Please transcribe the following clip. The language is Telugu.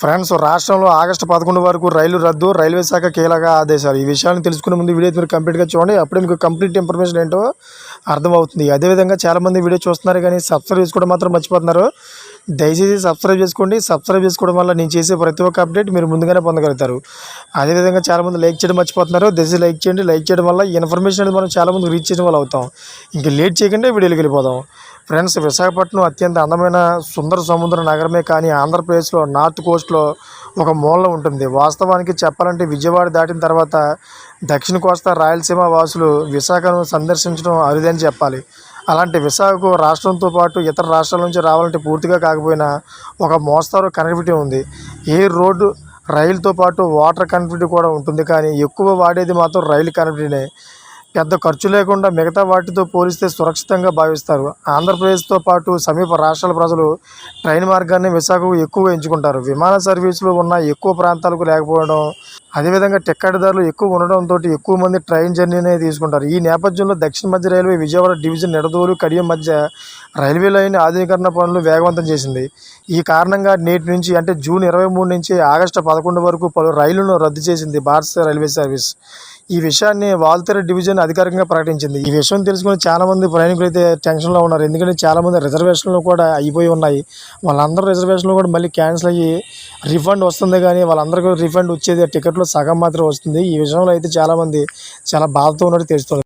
ఫ్రెండ్స్ రాష్ట్రంలో ఆగస్టు పదకొండు వరకు రైలు రద్దు రైల్వే శాఖ కీలక ఆదేశాలు. ఈ విషయాన్ని తెలుసుకునే ముందు వీడియో మీరు కంప్లీట్గా చూడండి. అప్పుడే మీకు కంప్లీట్ ఇన్ఫర్మేషన్ ఏంటో అర్థమవుతుంది. అదేవిధంగా చాలామంది వీడియో చూస్తున్నారు కానీ సబ్స్క్రైబ్ చేసుకోవడం మాత్రం మర్చిపోతున్నారు. దయచేసి సబ్స్క్రైబ్ చేసుకోండి. సబ్స్క్రైబ్ చేసుకోవడం వల్ల నేను చేసే ప్రతి ఒక్క అప్డేట్ మీరు ముందుగానే పొందగలుగుతారు. అదేవిధంగా చాలామంది లైక్ చేయడం మర్చిపోతున్నారు. దయచేసి లైక్ చేయండి. లైక్ చేయడం వల్ల ఇన్ఫర్మేషన్ అనేది మనం చాలామంది రీచ్ చేయడం వల్ల అవుతాం. ఇంకా లేట్ చేయకుండా వీడియోకి వెళ్ళిపోదాం. ఫ్రెండ్స్ విశాఖపట్నం అత్యంత అందమైన సుందర సముద్ర నగరమే కానీ ఆంధ్రప్రదేశ్లో నార్త్ కోస్ట్లో ఒక మూలలో ఉంటుంది. వాస్తవానికి చెప్పాలంటే విజయవాడ దాటిన తర్వాత దక్షిణ కోస్తా రాయలసీమ వాసులు విశాఖను సందర్శించడం అరుదని చెప్పాలి. అలాంటి విశాఖకు రాష్ట్రంతో పాటు ఇతర రాష్ట్రాల నుంచి రావాలంటే పూర్తిగా కాకపోయినా ఒక మోస్తారు కనెక్టివిటీ ఉంది. ఏ రోడ్డు రైలుతో పాటు వాటర్ కనెక్టివిటీ కూడా ఉంటుంది. కానీ ఎక్కువ వాడేది మాత్రం రైలు కనెక్టివిటీనే. పెద్ద ఖర్చు లేకుండా మిగతా వాటితో పోలిస్తే సురక్షితంగా భావిస్తారు. ఆంధ్రప్రదేశ్తో పాటు సమీప రాష్ట్రాల ప్రజలు ట్రైన్ మార్గాన్ని విశాఖకు ఎక్కువ ఎంచుకుంటారు. విమాన సర్వీసులు ఉన్న ఎక్కువ ప్రాంతాలకు లేకపోవడం అదేవిధంగా టిక్కెట్ ధరలు ఎక్కువ ఉండడంతో ఎక్కువ మంది ట్రైన్ జర్నీనే తీసుకుంటారు. ఈ నేపథ్యంలో దక్షిణ మధ్య రైల్వే విజయవాడ డివిజన్ నిడదోలు కడియం మధ్య రైల్వే లైన్ ఆధునీకరణ పనులు వేగవంతం చేసింది. ఈ కారణంగా నేటి నుంచి అంటే జూన్ ఇరవై మూడు నుంచి ఆగస్టు పదకొండు వరకు పలు రైళ్ళను రద్దు చేసింది భారత రైల్వే సర్వీస్. ఈ విషయాన్ని వాల్తేరు డివిజన్ అధికారికంగా ప్రకటించింది. ఈ విషయం తెలుసుకుని చాలామంది ప్రయాణికులు అయితే టెన్షన్లో ఉన్నారు. ఎందుకంటే చాలామంది రిజర్వేషన్లు కూడా అయిపోయి ఉన్నాయి. వాళ్ళందరూ రిజర్వేషన్లు కూడా మళ్ళీ క్యాన్సిల్ అయ్యి రిఫండ్ వస్తుంది కానీ వాళ్ళందరికీ రిఫండ్ వచ్చేది టికెట్లు సగం మాత్రం వస్తుంది. ఈ విషయంలో అయితే చాలా మంది చాలా బాధతో ఉన్నట్టు తెలుస్తుంది.